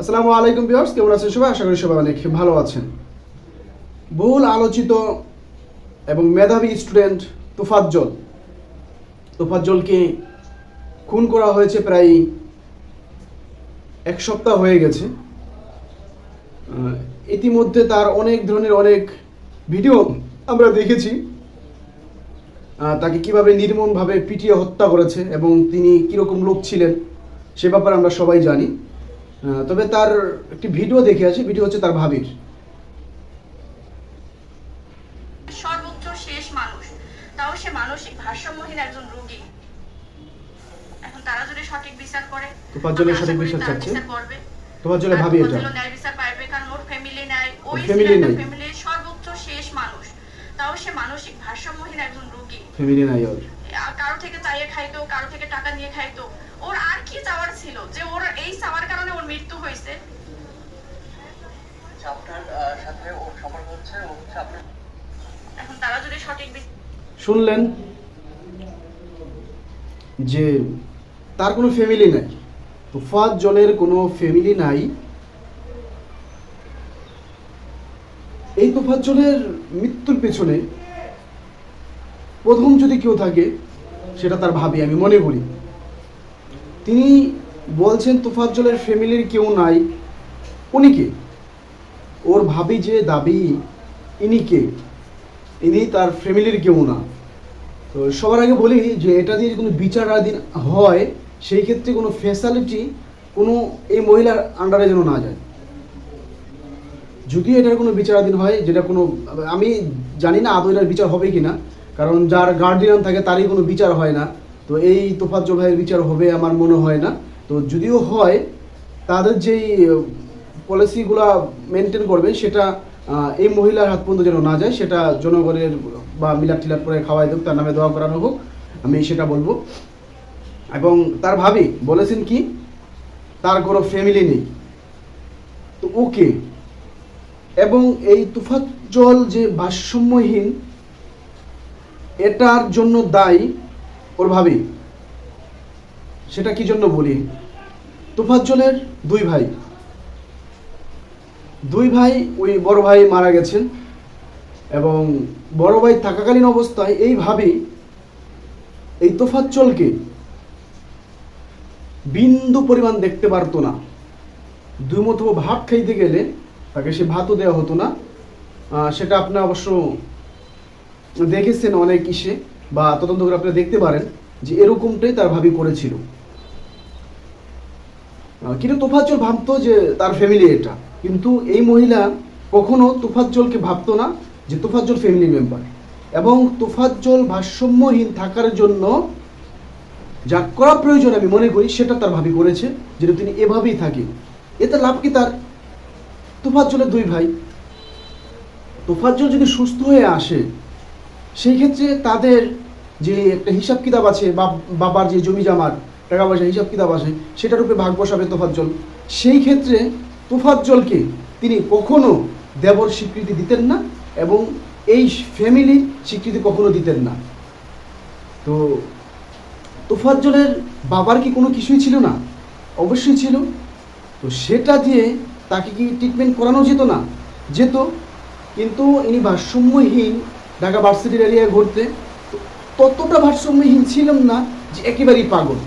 আসসালামু আলাইকুম ভিউয়ার্স, কেমন আছেন সবাই? আশা করি সবাই অনেক ভালো আছেন। বহুল আলোচিত এবং মেধাবী স্টুডেন্ট তোফাজ্জল। তোফাজ্জলকে খুন করা হয়েছে প্রায় এক সপ্তাহ হয়ে গেছে। ইতিমধ্যে তার অনেক ধরনের অনেক ভিডিও আমরা দেখেছি। তাকে কীভাবে নির্মমভাবে পিটিয়ে হত্যা করেছে এবং তিনি কীরকম লোক ছিলেন, সে ব্যাপারে আমরা সবাই জানি। তবে তার একটি ভিডিও দেখে আছি ভিডিও হচ্ছে তার ভাবির। সর্বোচ্চ শেষ মানুষ। তাও সে মানসিক ভারসাম্যহীন একজন রোগী। এখন তারা যদি সঠিক বিচার করে তো পাঁচজনের আমি আশা সঠিক বিচার চাচ্ছে? তোমার জন্য ভাবি এটা। ন্যায় বিচার পাইবে কারণ ওর ফ্যামিলি নাই। ওই ফ্যামিলি সর্বোচ্চ শেষ মানুষ। তাও সে মানসিক ভারসাম্যহীন একজন রোগী। ফ্যামিলি নাই ওর আর কারও থেকে চাইয়ে খাইতো কারও থেকে টাকা নিয়ে খাইতো। ওর আর কি চাওয়ার ছিল যে ওর এই চাওয়ার কারণে ওর মৃত্যু হয়েছে? আচ্ছা, আপনার আহ, সাথে ওর সম্পর্ক হচ্ছে ও হচ্ছে আপনার এখন তারা যদি সঠিক শুনলেন যে তার কোনো ফ্যামিলি নাই। তো তুফাত জলের কোনো ফ্যামিলি নাই। এই তুফাত জলের মৃত্যুর পেছনে প্রথম যদি কেউ থাকে, সেটা তার ভাবি, আমি মনে করি। তিনি বলছেন তুফাত জলের ফ্যামিলির কেউ নাই, উনি কে? ওর ভাবি যে দাবি, ইনি কে? ইনি তার ফ্যামিলির কেউ না। তো সবার আগে বলি যে, এটা দিয়ে কোনো বিচারাধীন হয়, সেই ক্ষেত্রে কোনো ফ্যাসালিটি কোনো এই মহিলার আন্ডারে যেন না যায়। যদিও এটার কোনো বিচারাধীন হয়, যেটা কোনো, আমি জানি না আদৌ এটার বিচার হবে কি না কারণ যার গার্ডিয়ান থাকে তারই কোনো বিচার হয় না। তো এই তোফাজ্জল ভাইয়ের বিচার হবে আমার মনে হয় না। তো যদিও হয়, তাদের যেই পলিসিগুলা মেনটেন করবে, সেটা এই মহিলার হাত পর্যন্ত যেন না যায়, সেটা জনগণের বা মিলাদ টিলাদ করে খাওয়াই দেব তার নামে দোয়া করানো হোক, আমি সেটা বলব। এবং তার ভাবি বলেছেন কি, তার কোনো ফ্যামিলি নেই। তো ওকে এবং এই তুফাজ্জল যে ভারসাম্যহীন, এটার জন্য দায়ী ওর ভাবি। সেটা কি জন্য বলি? তুফাজ্জলের দুই ভাই। দুই ভাই, ওই বড় ভাই মারা গেছেন এবং বড় ভাই থাকাকালীন অবস্থায় এইভাবেই এই তোফাজ্জলকে বিন্দু পরিমাণ দেখতে পারতো না। দুই মতো ভাত খাইতে গেলে তাকে সে ভাতও দেওয়া হতো না। সেটা আপনি অবশ্য দেখেছেন অনেক ইসে বা তদন্ত করে আপনি দেখতে পারেন যে এরকমটাই তার ভাবি করেছিল। কিন্তু তোফাজ্জল ভাবতো যে তার ফ্যামিলি এটা। কিন্তু এই মহিলা কখনো তোফাজ্জলকে ভাবতো না যে তোফাজ্জল ফ্যামিলি মেম্বার এবং তোফাজ্জল ভারসাম্যহীন থাকার জন্য যা করা প্রয়োজন আমি মনে করি সেটা তার ভাবি করেছে, যেটা তিনি এভাবেই থাকেন। এতে লাভ কি তার? তোফাজ্জলের দুই ভাই। তোফাজ্জল যদি সুস্থ হয়ে আসে, সেই ক্ষেত্রে তাদের যে একটা হিসাব কিতাব আছে বাবার যে জমি জামার, টাকা পয়সা হিসাব কিতাব আছে, সেটার উপরে ভাগ বসাবে তোফাজ্জল। সেই ক্ষেত্রে তোফাজ্জলকে তিনি কখনো দেবর স্বীকৃতি দিতেন না এবং এই ফ্যামিলির স্বীকৃতি কখনো দিতেন না। তো তোফাজ্জলের বাবার কি কোনো কিছুই ছিল না? অবশ্যই ছিল। তো সেটা দিয়ে তাকে কি ট্রিটমেন্ট করানো যেত না? যেত, কিন্তু ইনি ভারসাম্যহীন ঢাকা ভার্সিটির এরিয়ায় ঘুরতে ততটা ভারসাম্যহীন ছিলেন না যে একেবারেই পাগল।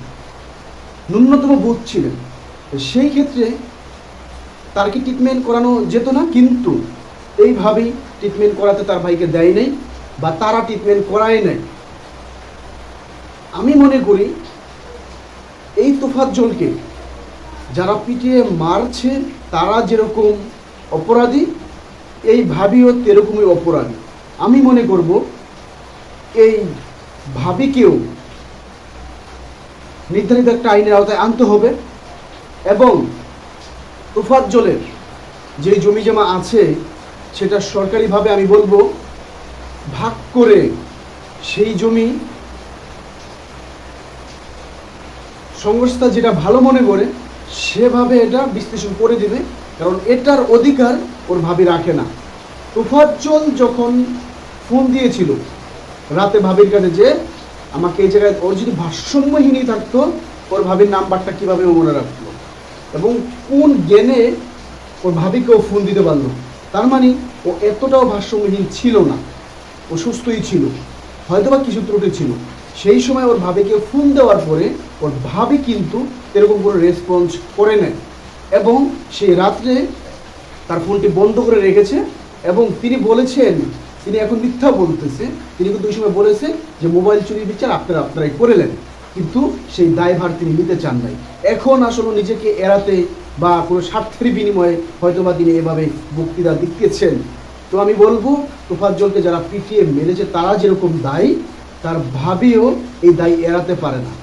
ন্যূনতম বোধ ছিলেন। সেই ক্ষেত্রে তার কি ট্রিটমেন্ট করানো যেত না? কিন্তু এইভাবেই ট্রিটমেন্ট করাতে তার ভাইকে দেয় নাই বা তারা ট্রিটমেন্ট করায় নাই। আমি মনে করি এই তোফাজ্জলকে যারা পিটিয়ে মারছে তারা যেরকম অপরাধী, এই ভাবিও তেরকমই অপরাধী। আমি মনে করব, এই ভাবিকেও নির্ধারিত একটা আইনের আওতায় আনতে হবে এবং জলের যে জমি জমা আছে, সেটা সরকারিভাবে আমি বলব, ভাগ করে সেই জমি সংস্থা যেটা ভালো মনে করে সেভাবে এটা বিশ্লেষণ করে দিবে, কারণ এটার অধিকার ওর ভাবি রাখে না। তুফাজ্জল যখন ফোন দিয়েছিল, রাতে ভাবির কাছে যে আমাকে এই জায়গায় ওর যদি ভারসাম্যহীনই থাকতো, ওর ভাবির নাম্বারটা কীভাবে মনে রাখতো? এবং কোন জ্ঞানে ওর ভাবিকেও ফোন দিতে পারল? তার মানে ও এতটাও ভারসাম্যহীন ছিল না। ও সুস্থই ছিল। হয়তোবা কিছু ত্রুটি ছিল। সেই সময় ওর ভাবিকে ফোন দেওয়ার পরে ওর ভাবি কিন্তু এরকম কোনো রেসপন্স করে নেয় এবং সেই রাত্রে তার ফোনটি বন্ধ করে রেখেছে এবং তিনি বলেছেন, তিনি এখন মিথ্যা বলতেছে, তিনি কিন্তু ওই সময় বলেছে যে মোবাইল চুরির বিচার আপনারা, আপনারাই করেলেন কিন্তু সেই দায়ভার তিনি নিতে চান নাই। এখন আসলে নিজেকে এড়াতে বা কোনো স্বার্থের বিনিময়ে হয়তোবা তিনি এভাবে বক্তৃতা দিতেছেন। তো আমি বলব, তোফাজ্জলকে যারা পিটিয়ে মেরেছে, তারা যেরকম দায়ী তার ভাবিও এই দায় এড়াতে পারে না।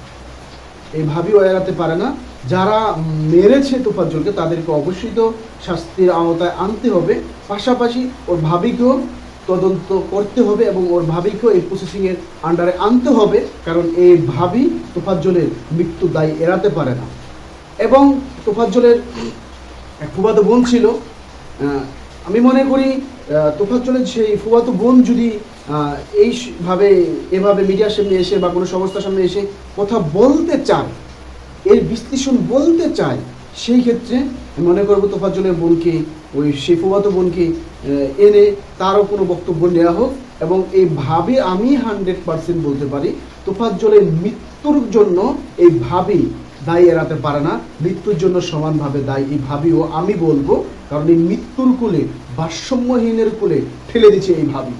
এই ভাবিও এড়াতে পারে না। যারা মেরেছে তোফাজ্জলকে তাদেরকে অবশ্যই তো শাস্তির আওতায় আনতে হবে। পাশাপাশি ওর ভাবিকেও তদন্ত করতে হবে এবং ওর ভাবিকেও এই প্রসেসিংয়ের আন্ডারে আনতে হবে। কারণ এই ভাবি তোফাজ্জলের মৃত্যু দায় এড়াতে পারে না। এবং তোফাজ্জলের ফুবাতো বোন ছিল। আমি মনে করি তোফাজ্জলের সেই ফুবাতো বোন যদি এইভাবে, এভাবে মিডিয়ার সামনে এসে বা কোনো সংস্থার সামনে এসে কথা বলতে চায়, এর বিশ্লেষণ বলতে চায়, সেই ক্ষেত্রে মনে করব তোফাজ্জলের বোনকে, ওই সেই ফুবাতো বোনকে এনে তারও কোনো বক্তব্য নেওয়া হোক এবং এই ভাবে আমি হান্ড্রেড পার্সেন্ট বলতে পারি, তোফাজ্জলের মৃত্যুর জন্য এই দায়ী এড়াতে পারে না, মৃত্যুর জন্য সমানভাবে দায়ী, এই আমি বলব। কারণ এই মৃত্যুর কোলে, ভারসাম্যহীনের কোলে ঠেলে দিচ্ছে এই ভাবি।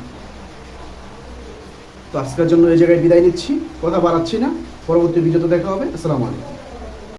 তো আজকের জন্য এই জায়গায় বিদায় নিচ্ছি। কথা বাড়াচ্ছি না। পরবর্তী ভিডিওতে দেখা হবে। আসসালামু আলাইকুম।